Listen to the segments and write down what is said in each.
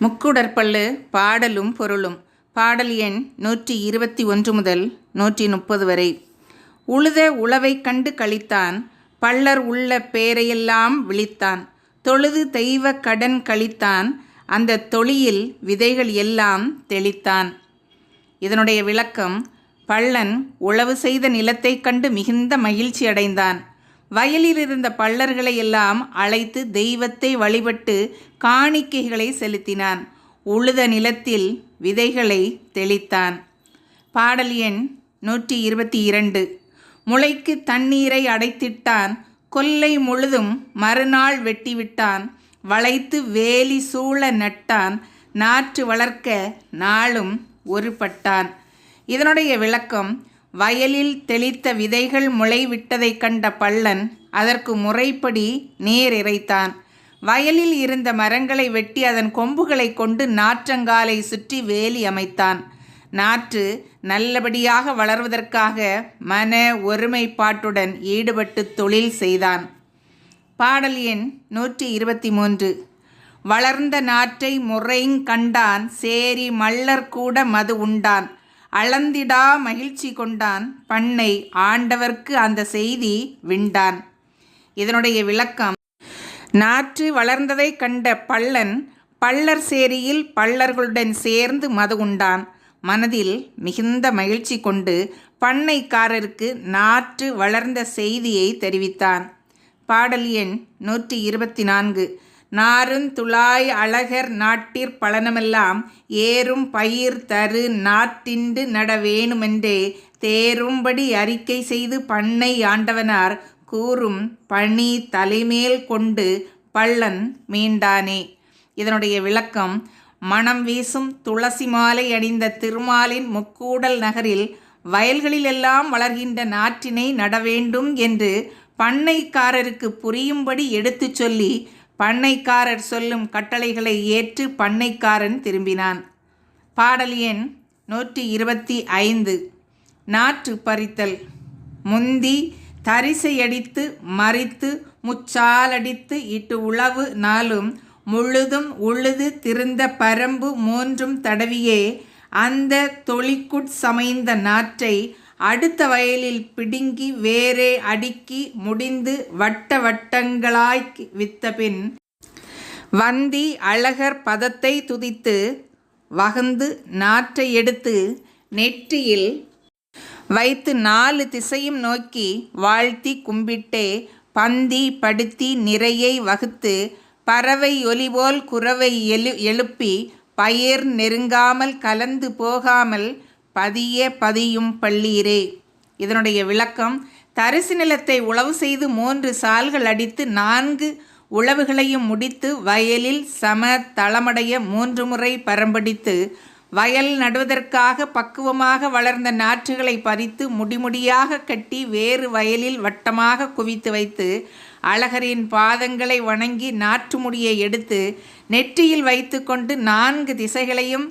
முக்குடற்பள்ளு பாடலும் பொருளும். பாடல் எண் நூற்றி இருபத்தி ஒன்று முதல் நூற்றி முப்பது வரை. உழுத உழவைக் கண்டு கழித்தான் பள்ளர் உள்ள பேரையெல்லாம் விழித்தான். தொழுது தெய்வ கடன் கழித்தான் அந்த தொழியில் விதைகள் எல்லாம் தெளித்தான். இதனுடைய விளக்கம் பள்ளன் உழவு செய்த நிலத்தைக் கண்டு மிகுந்த மகிழ்ச்சி அடைந்தான். வயலில் இருந்த பள்ளர்களை எல்லாம் அழைத்து தெய்வத்தை வழிபட்டு காணிக்கைகளை செலுத்தினான். உழுத நிலத்தில் விதைகளை தெளித்தான். பாடல் எண் நூற்றி இருபத்தி இரண்டு. முளைக்கு தண்ணீரை அடைத்திட்டான். கொல்லை முழுதும் மறுநாள் வெட்டிவிட்டான். வளைத்து வேலி சூழ நட்டான். நாற்று வளர்க்க நாளும் ஒருபட்டான். இதனுடைய விளக்கம் வயலில் தெளித்த விதைகள் முளைவிட்டதைக் கண்ட பள்ளன் அதற்கு முறைப்படி நீர் இறைத்தான். வயலில் இருந்த மரங்களை வெட்டி அதன் கொம்புகளை கொண்டு நாற்றங்காலை சுற்றி வேலி அமைத்தான். நாற்று நல்லபடியாக வளர்வதற்காக மன ஒருமைப்பாட்டுடன் ஈடுபட்டு தொழில் செய்தான். பாடல் எண் நூற்றி இருபத்தி மூன்று வளர்ந்த நாற்றை முறைங் கண்டான் சேரி மல்லர் கூட மது உண்டான். அளந்திடா மகிழ்ச்சி கொண்டான். பண்ணை ஆண்டவர்க்கு அந்த செய்தி விண்டான். இதனுடைய விளக்கம் நாற்று வளர்ந்ததைக் கண்ட பள்ளன் பள்ளர் சேரியில் பள்ளர்களுடன் சேர்ந்து மது உண்டான். மனதில் மிகுந்த மகிழ்ச்சி கொண்டு பண்ணைக்காரருக்கு நாற்று வளர்ந்த செய்தியை தெரிவித்தான். பாடல் எண் நூற்றி இருபத்தி நான்கு. நாருந்துழாய் அழகர் நாட்டிற் பலனமெல்லாம் ஏறும் பயிர் தரு நாட்டிண்டு நட வேணுமென்றே தேரும்படி அறிக்கை செய்து பண்ணை ஆண்டவனார் கூறும் பணி தலைமேல் கொண்டு பள்ளன் மீண்டானே. இதனுடைய விளக்கம் மனம் வீசும் துளசி மாலை அணிந்த திருமாலின் முக்கூடல் நகரில் வயல்களிலெல்லாம் வளர்கின்ற நாற்றினை நட வேண்டும் என்று பண்ணைக்காரருக்கு புரியும்படி எடுத்துச் சொல்லி பண்ணைக்காரர் சொல்லும் கட்டளைகளை ஏற்று பண்ணைக்காரன் திரும்பினான். பாடல் எண் நூற்றி இருபத்தி ஐந்து. நாற்று பறித்தல். முந்தி தரிசையடித்து மறித்து முச்சாலடித்து இட்டு உழவு நாளும் முழுதும் உழுது திருந்த பரம்பு மூன்றும் தடவியே அந்த தொழிக்குட் சமைந்த நாற்றை அடுத்த வயலில் பிடுங்கி வேறே அடுக்கி முடிந்து வட்ட வட்டங்களாய் வித்தபின் வந்தி அழகர் பதத்தை துதித்து வகந்து நாற்றை எடுத்து நெற்றியில் வைத்து நாலு திசையும் நோக்கி வாழ்த்தி கும்பிட்டே பந்தி படுத்தி நிறையை வகுத்து பறவை ஒலிபோல் குறவை எழு எழுப்பி பயிர் நெருங்காமல் கலந்து போகாமல் பதிய பதியும் பள்ளீரே. இதனுடைய விளக்கம் தரிசு நிலத்தை உழவு செய்து மூன்று சால்கள் அடித்து நான்கு உழவுகளையும் முடித்து வயலில் சம தளமடைய மூன்று முறை பரம்படித்து வயல் நடுவதற்காக பக்குவமாக வளர்ந்த நாற்றுகளை பறித்து முடிமுடியாக கட்டி வேறு வயலில் வட்டமாக குவித்து வைத்து அழகரின் பாதங்களை வணங்கி நாற்று முடியை எடுத்து நெற்றியில் வைத்து கொண்டு நான்கு திசைகளையும்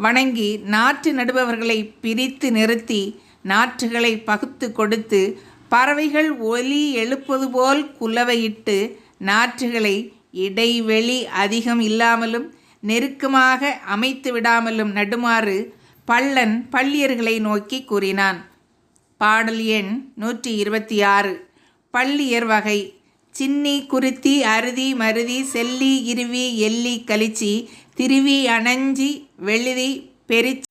வணங்கி நாற்று நடுபவர்களை பிரித்து நிறுத்தி நாற்றுகளை பகுத்து கொடுத்து பறவைகள் ஒலி எழுப்பது போல் குலவையிட்டு நாற்றுகளை இடைவெளி அதிகம் இல்லாமலும் நெருக்கமாக அமைத்து விடாமலும் நடுமாறு பள்ளன் பள்ளியர்களை நோக்கி கூறினான். பாடல் எண் நூற்றி இருபத்தி ஆறு. பள்ளியர் வகை. சின்னி குருத்தி அருதி மருதி செல்லி இருவி எல்லி கலிச்சி திருவி அணஞ்சி வெளுதி பெரிச்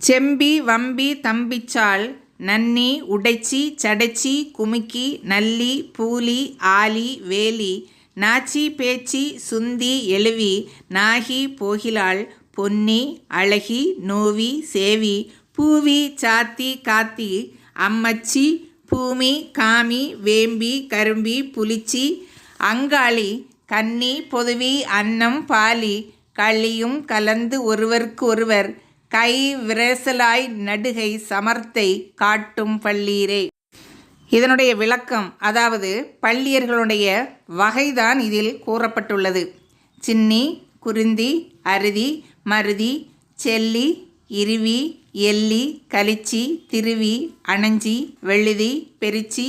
செம்பி வம்பி தம்பிச்சாள் நன்னி உடைச்சி சடைச்சி குமுக்கி நல்லி பூலி ஆலி வேலி நாச்சி பேச்சி சுந்தி எழுவி நாகி போகிலாள் பொன்னி அழகி நோவி சேவி பூவி சாத்தி காத்தி அம்மச்சி பூமி காமி வேம்பி கரும்பி புலிச்சி அங்காளி கன்னி பொதுவி அன்னம் பாலி களியும் கலந்து ஒருவருக்கு ஒருவர் கை விரசலாய் நடுகை சமர்த்தை காட்டும் பள்ளீரே. இதனுடைய விளக்கம் அதாவது பள்ளியர்களுடைய வகைதான் இதில் கூறப்பட்டுள்ளது. சின்னி குருந்தி அருதி மருதி செல்லி இருவி எல்லி கலிச்சி திருவி அணஞ்சி வெள்ளுதி பெருச்சி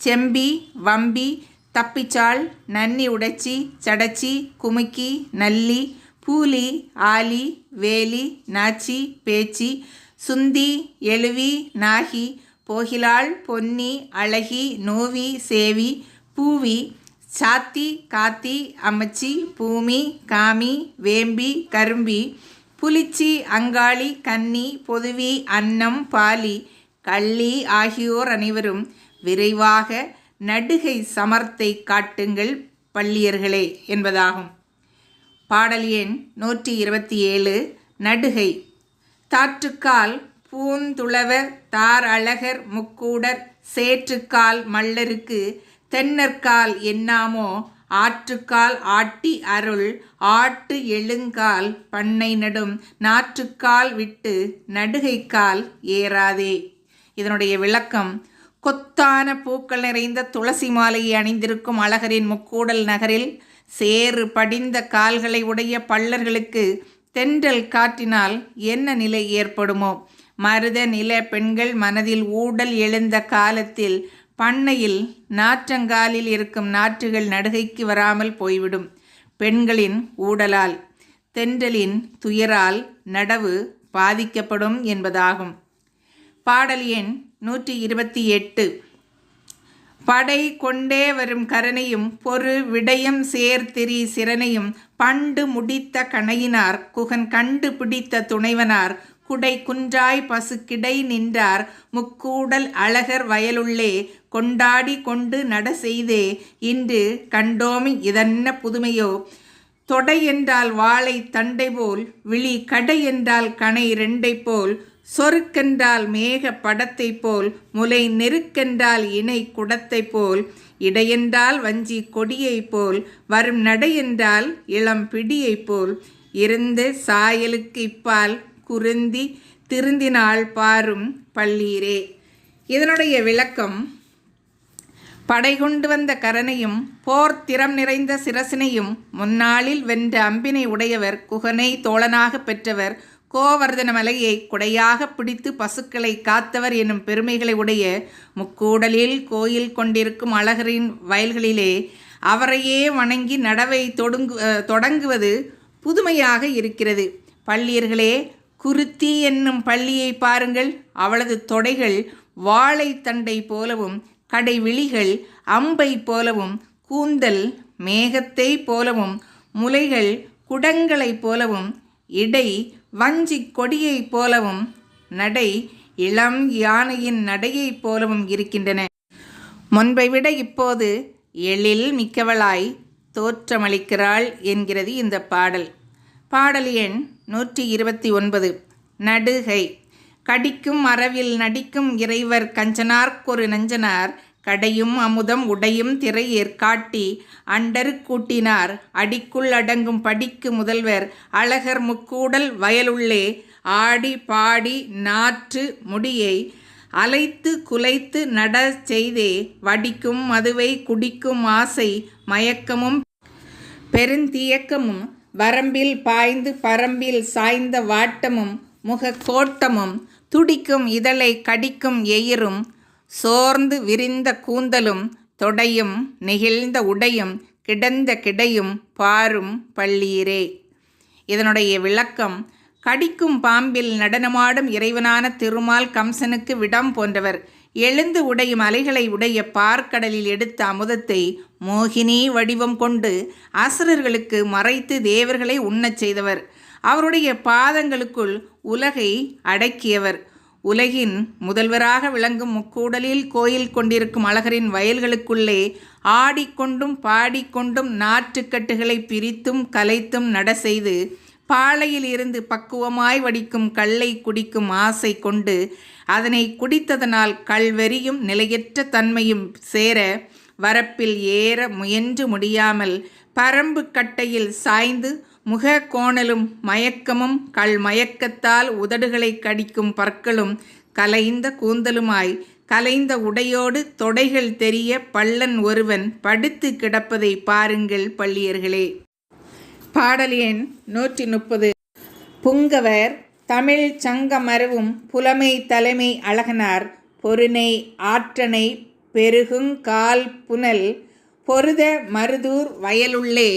செம்பி வம்பி தப்பிச்சாள் நன்னி உடைச்சி சடச்சி குமுக்கி நல்லி பூலி ஆலி வேலி நாச்சி பேச்சி சுந்தி எழுவி நாகி போகிலாள் பொன்னி அழகி நோவி சேவி பூவி சாத்தி காத்தி அமைச்சி பூமி காமி வேம்பி கரும்பி புலிச்சி அங்காளி கன்னி பொதுவி அன்னம் பாலி கள்ளி ஆகியோர் அனைவரும் விரைவாக நடுகை சமர்த்தை காட்டுங்கள் பள்ளியர்களே என்பதாகும். பாடல் எண் நூற்றி இருபத்தி ஏழு நடுகை. தாற்றுக்கால் பூந்துளவர் தார் அழகர் முக்கூடர் சேற்றுக்கால் மல்லருக்கு தென்னற்கால் என்னாமோ ஆற்றுக்கால் ஆட்டி அருள் ஆட்டு எழுங்கால் பண்ணை நடும் நாற்றுக்கால் விட்டு நடுகைக்கால் ஏறாதே. இதனுடைய விளக்கம் கொத்தான பூக்கள் நிறைந்த துளசி மாலையை அணிந்திருக்கும் அழகரின் முக்கூடல் நகரில் சேறு படிந்த கால்களை உடைய பள்ளர்களுக்கு தென்றல் காற்றினால் என்ன நிலை ஏற்படுமோ? மருத நில பெண்கள் மனதில் ஊடல் எழுந்த காலத்தில் பண்ணையில் நாற்றங்காலில் இருக்கும் நாற்றுகள் நடுகைக்கு வராமல் போய்விடும். பெண்களின் ஊடலால் தென்றலின் துயரால் நடவு பாதிக்கப்படும் என்பதாகும். பாடல் எண் நூற்றி இருபத்தி எட்டு. படை கொண்டே வரும் கரணையும் பொறு விடயம் சேர்த்திரி சிறனையும் பண்டு முடித்த கணையினார் குகன் கண்டு பிடித்த துணைவனார் குடை குன்றாய் பசுக்கிடை நின்றார் முக்கூடல் அழகர் வயலுள்ளே கொண்டாடி கொண்டு நட செய்தே இன்று கண்டோமி இதென்ன புதுமையோ தொடை என்றால் வாழை தண்டை போல் விழி கடை என்றால் கணை ரெண்டை போல் சொருக்கென்றால் மேக படத்தை போல் முலை நெருக்கென்றால் இணை குடத்தை போல் இடையென்றால் வஞ்சி கொடியை போல் வரும் நடையென்றால் இளம் பிடியை போல் இருந்து சாயலுக்கு இப்பால் குருந்தி திருந்தினாள் பாரும் பள்ளீரே. இதனுடைய விளக்கம் படை கொண்டு வந்த கரனையும் போர் திறம் நிறைந்த சிரசினையும் முன்னாளில் வென்ற அம்பினை உடையவர் குகனை தோழனாக பெற்றவர் கோவர்தன மலையை குடையாக பிடித்து பசுக்களை காத்தவர் என்னும் பெருமைகளை உடைய முக்கூடலில் கோயில் கொண்டிருக்கும் அழகரின் வயல்களிலே அவரையே வணங்கி நடவை தொடங்கு தொடங்குவது புதுமையாக இருக்கிறது. பள்ளியர்களே குருத்தி என்னும் பள்ளியை பாருங்கள். அவளது தொடைகள் வாழைத்தண்டை போலவும் கடைவிழிகள் அம்பை போலவும் கூந்தல் மேகத்தை போலவும் முலைகள் குடங்களைப் போலவும் இடை வஞ்சி கொடியைப் போலவும் நடை இளம் யானையின் நடையைப் போலவும் இருக்கின்றன. முன்பை விட இப்போது எழில் மிக்கவளாய் தோற்றமளிக்கிறாள் என்கிறது இந்த பாடல். பாடல் எண் நூற்றி இருபத்தி ஒன்பது நடுகை. கடிக்கும் அறவில் நடிக்கும் இறைவர் கஞ்சனார்க்கொரு நஞ்சனார் கடையும் அமுதம் உடையும் திரையேற் காட்டி அண்டரு கூட்டினார். அடிக்குள் அடங்கும் படிக்கு முதல்வர் அழகர் முக்கூடல் வயலுள்ளே ஆடி பாடி நாற்று முடியை அலைத்து குலைத்து நட செய்தே வடிக்கும் மதுவை குடிக்கும் ஆசை மயக்கமும் பெருந்தியக்கமும் வரம்பில் பாய்ந்து பரம்பில் சாய்ந்த வாட்டமும் முகக்கோட்டமும் துடிக்கும் இதழை கடிக்கும் எயிரும் சோர்ந்து விரிந்த கூந்தலும் தொடையும் நெகிழ்ந்த உடையும் கிடந்த கிடையும் பாரும் பள்ளீரே. இதனுடைய விளக்கம் கடிக்கும் பாம்பில் நடனமாடும் இறைவனான திருமால் கம்சனுக்கு விடம் போன்றவர் எழுந்து உடையும் அலைகளை உடைய பார்க்கடலில் எடுத்த அமுதத்தை மோகினி வடிவம் கொண்டு அசுரர்களுக்கு மறைத்து தேவர்களை உண்ணச் செய்தவர். அவருடைய பாதங்களுக்குள் உலகை அடக்கியவர். உலகின் முதல்வராக விளங்கும் முக்கூடலில் கோயில் கொண்டிருக்கும் அழகரின் வயல்களுக்குள்ளே ஆடிக்கொண்டும் பாடிக்கொண்டும் நாற்றுக்கட்டுகளை பிரித்தும் கலைத்தும் நட செய்து பாலையில் இருந்து பக்குவமாய் வடிக்கும் கல்லை குடிக்கும் ஆசை கொண்டு அதனை குடித்ததனால் கல்வெறியும் நிலையற்ற தன்மையும் சேர வரப்பில் ஏற முயன்று முடியாமல் பரம்பு கட்டையில் சாய்ந்து முக கோணலும் மயக்கமும் கள் மயக்கத்தால் உதடுகளை கடிக்கும் பற்களும் கலைந்த கூந்தலுமாய் கலைந்த உடையோடு தொடைகள் தெரிய பள்ளன் ஒருவன் படுத்து கிடப்பதை பாருங்கள் பள்ளியர்களே. பாடல் எண் நூற்றி முப்பது புங்கவர் தமிழ் சங்கமருவும் புலமை தலைமை அழகனார் பொருணை ஆற்றனை பெருகுங்கால் புனல் பொருத மருதூர் வயலுள்ளே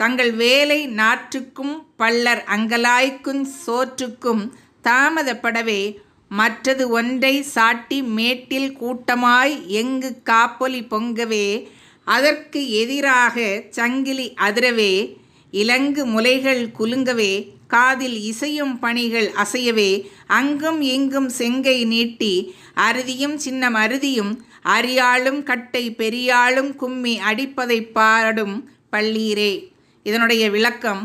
தங்கள் வேலை நாற்றுக்கும் பல்லர் அங்கலாய்க்கும் சோற்றுக்கும் தாமதப்படவே மற்றது ஒன்றை சாட்டி மேட்டில் கூட்டமாய் எங்கு காப்பொலி பொங்கவே அதற்கு எதிராக சங்கிலி அதிரவே இலங்கு முலைகள் குலுங்கவே காதில் இசையும் பணிகள் அசையவே அங்கும் இங்கும் செங்கை நீட்டி அருதியும் சின்னம் அருதியும் அரியாளும் கட்டை பெரியாளும் கும்மி அடிப்பதைப் பாடும் பள்ளீரே. இதனுடைய விளக்கம்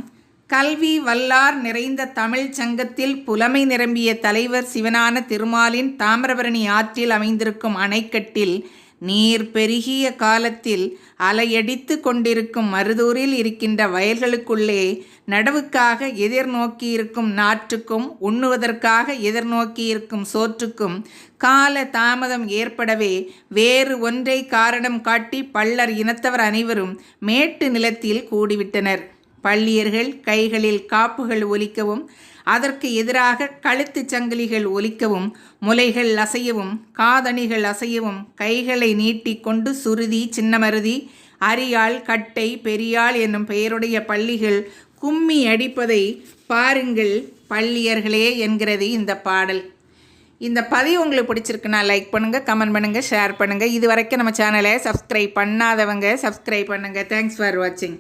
கல்வி வல்லார் நிறைந்த தமிழ்ச் சங்கத்தில் புலமை நிரம்பிய தலைவர் சிவனான திருமாலின் தாமிரபரணி ஆற்றில் அமைந்திருக்கும் அணைக்கட்டில் நீர் பெருகிய காலத்தில் அலையடித்து கொண்டிருக்கும் மருதூரில் இருக்கின்ற வயல்களுக்குள்ளே நடவுக்காக எதிர்நோக்கியிருக்கும் நாற்றுக்கும் உண்ணுவதற்காக எதிர்நோக்கியிருக்கும் சோற்றுக்கும் கால தாமதம் ஏற்படவே வேறு ஒன்றை காரணம் காட்டி பள்ளர் இனத்தவர் அனைவரும் மேட்டு நிலத்தில் கூடிவிட்டனர். பள்ளியர்கள் கைகளில் காப்புகள் ஒலிக்கவும் அதற்கு எதிராக கழுத்து சங்கிலிகள் ஒலிக்கவும் முலைகள் அசையவும் காதணிகள் அசையவும் கைகளை நீட்டிக்கொண்டு சுருதி சின்னமருதி அரியாள் கட்டை பெரியாள் என்னும் பெயருடைய பள்ளிகள் கும்மி அடிப்பதை பாருங்கள் பள்ளியர்களே என்கிறது இந்த பாடல். இந்த பதிவு உங்களுக்கு பிடிச்சிருக்குன்னா லைக் பண்ணுங்கள் கமெண்ட் பண்ணுங்கள் ஷேர் பண்ணுங்கள் இது வரைக்கும் நம்ம சேனலை சப்ஸ்கிரைப் பண்ணாதவங்க சப்ஸ்கிரைப் பண்ணுங்கள் தேங்க்ஸ் ஃபார் வாட்சிங்